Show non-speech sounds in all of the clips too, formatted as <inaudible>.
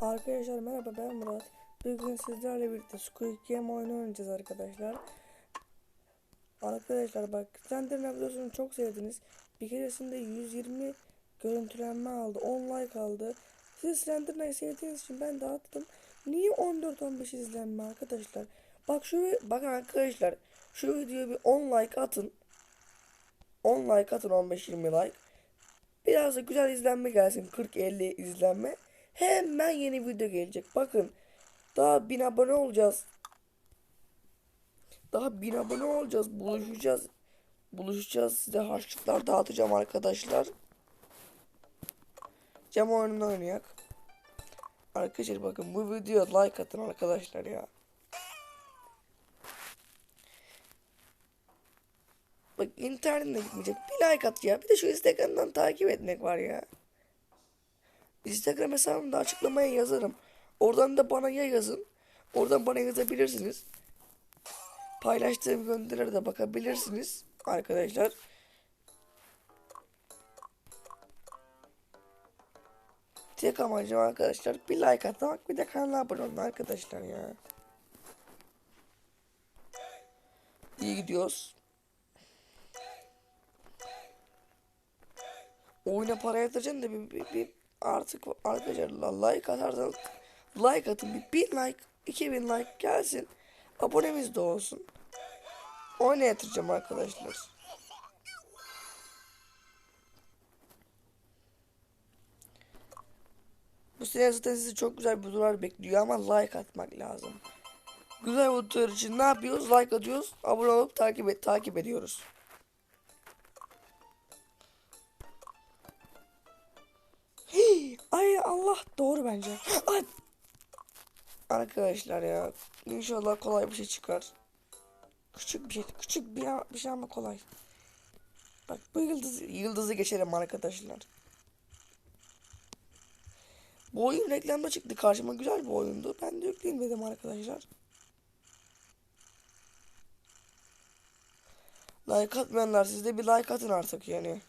Arkadaşlar merhaba ben Murat. Bugün sizlerle birlikte Squid Game oyunu oynayacağız arkadaşlar. Arkadaşlar bak Slenderman videosunu çok sevdiniz. Bir keresinde 120 görüntülenme aldı. 10 like aldı. Siz Slenderman'ı sevdiğiniz için ben dağıttım. Niye 14-15 izlenme arkadaşlar? Bak şu bakın arkadaşlar şu videoya bir 10 like atın. 10 like atın 15-20 like. Biraz da güzel izlenme gelsin. 40-50 izlenme. Hemen yeni video gelecek. Bakın. Daha 1000 abone olacağız. Daha 1000 abone olacağız. Buluşacağız. Buluşacağız. Size harçlıklar dağıtacağım arkadaşlar. Cam oyununu oynayak. Arkadaşlar bakın bu videoya like atın arkadaşlar ya. Bak internete gitmeyecek. Bir like at ya. Bir de şu Instagram'dan takip etmek var ya. Instagram hesabımda açıklamaya yazarım. Oradan da bana ya yazın. Oradan bana yazabilirsiniz. Paylaştığım gönderilere de bakabilirsiniz arkadaşlar. Tek amacım arkadaşlar bir like atmak bir de kanala abone olun arkadaşlar ya. İyi gidiyoruz. Oyuna para yatıracaksın da bir, bir, bir artık arkadaşlar like atarsanız like atın. Bir bin like 2000 like gelsin. Abonemiz de olsun. Oyuna arkadaşlar. Bu sene zaten sizi çok güzel videolar bekliyor ama like atmak lazım. Güzel videolar için ne yapıyoruz? Like atıyoruz abone olup takip et takip ediyoruz Hii, <gasps> Ay Allah doğru bence. <gasps> Ay. Arkadaşlar ya inşallah kolay bir şey çıkar. Küçük bir şey, küçük bir, bir şey ama kolay. Bak bu yıldız, yıldızı geçelim arkadaşlar. Bu oyun reklamda çıktı karşıma güzel bir oyundu. Ben de yükleyeyim dedim arkadaşlar. Like atmayanlar siz de bir like atın artık yani.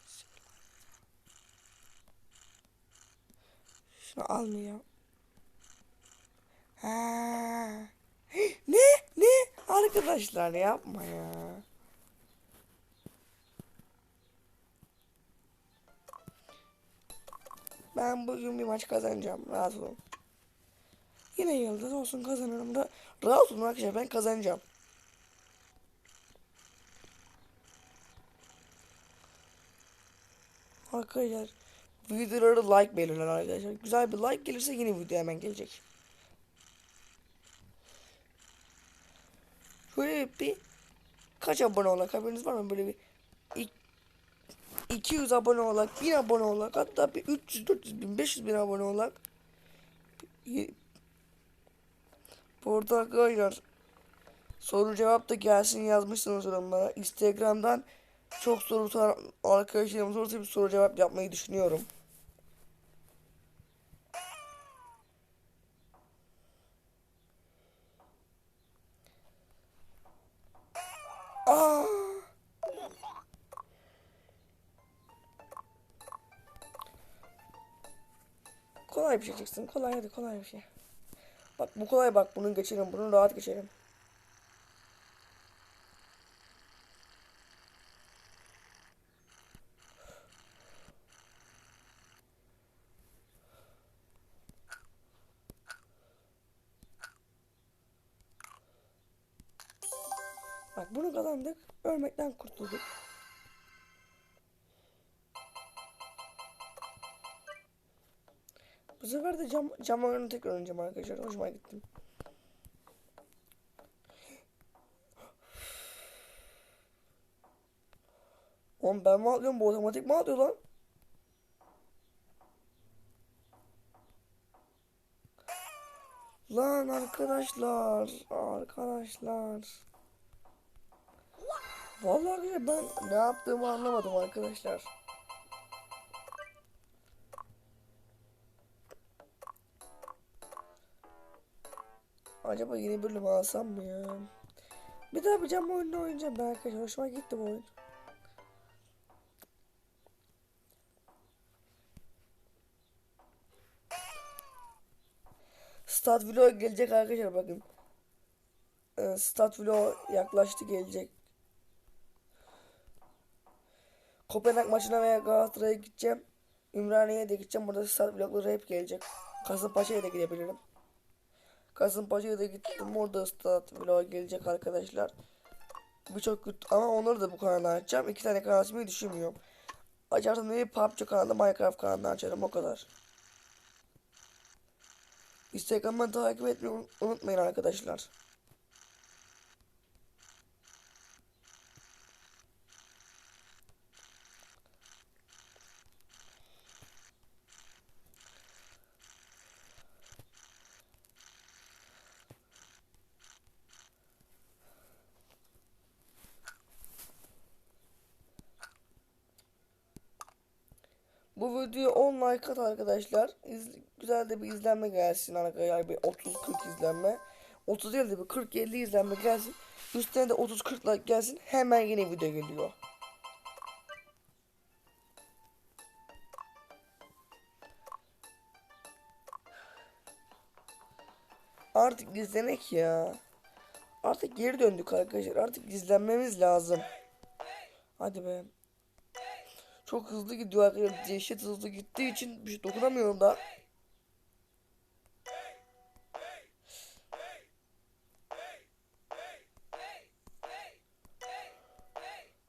Almıyor. Ha. <gasps> Ne? Ne? Arkadaşlar yapma ya. Ben bugün bir maç kazanacağım. Rahat olun. Yine yıldız olsun kazanırım da. Rahat olun arkadaşlar ben kazanacağım. Arkadaşlar videoları like belirler arkadaşlar. Güzel bir like gelirse yeni video hemen gelecek. Şöyle bir kaç abone olak haberiniz var mı? Böyle bir 200 abone olak, 1000 abone olak, hatta bir 300, 400 bin, 500 bin abone olak. Burada arkadaşlar soru cevap da gelsin yazmışsınız yorumlara. Instagram'dan çok soru soran arkadaşlarımız olursa bir soru cevap yapmayı düşünüyorum. Kolay bir şey çıksın. Kolay hadi kolay bir şey. Bak bu kolay bak bunu geçelim. Bunu rahat geçelim. Bak bunu kazandık. Ölmekten kurtulduk. Sefer de cam, cam oyunu tekrar oynayacağım arkadaşlar. Hoşuma gittim. Oğlum ben mi atlıyorum? Bu otomatik mi atlıyor lan? Lan arkadaşlar. Arkadaşlar. Vallahi ben ne yaptığımı anlamadım arkadaşlar. Acaba yeni bölüm alsam mı ya? Bir daha bir cam oyunu oynayacağım ben arkadaşlar. Hoşuma gitti bu oyun. Stat vlog gelecek arkadaşlar bakın. Ee, Stat vlog yaklaştı gelecek. Kopenhag maçına veya Galatasaray'a gideceğim. Ümraniye'ye de gideceğim. Burada stat vlogları hep gelecek. Kasımpaşa'ya da gidebilirim. Kasımpaşa'ya da gittim. Orada stat vlog gelecek arkadaşlar. Birçok ama onları da bu kanalda açacağım. İki tane kanal açmayı düşünmüyorum. Açarsam bir PUBG kanalı, Minecraft kanalı açarım o kadar. Instagram'dan takip etmeyi un- unutmayın arkadaşlar. Bu videoya 10 like at arkadaşlar. İz- güzel de bir izlenme gelsin arkadaşlar. Bir 30-40 izlenme. 30 değil de bir 40-50 izlenme gelsin. Üstüne de 30-40 like gelsin. Hemen yeni video geliyor. Artık izlenek ya. Artık geri döndük arkadaşlar. Artık izlenmemiz lazım. Hadi be. Çok hızlı gidiyor arkadaşlar. Dehşet hızlı gittiği için bir şey dokunamıyorum da.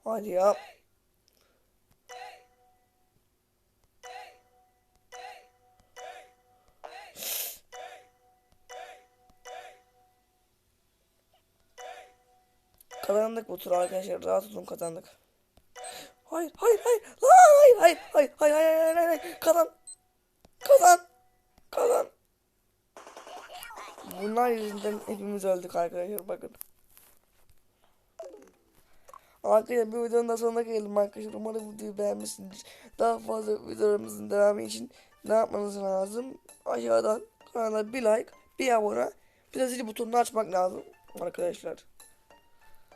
Hadi ya. Kazandık bu tur arkadaşlar. Rahat olun kazandık. Hayır, hayır, hayır. Hayır, hayır, hayır, hayır, hayır, hayır, hayır, hayır. Kazan. Kazan. Kazan. Bunlar yüzünden hepimiz öldük arkadaşlar bakın. Arkadaşlar bir videonun da sonuna geldim arkadaşlar. Umarım videoyu beğenmişsinizdir. Daha fazla videolarımızın devamı için ne yapmanız lazım? Aşağıdan kanala bir like, bir abone, bir de zil butonunu açmak lazım arkadaşlar.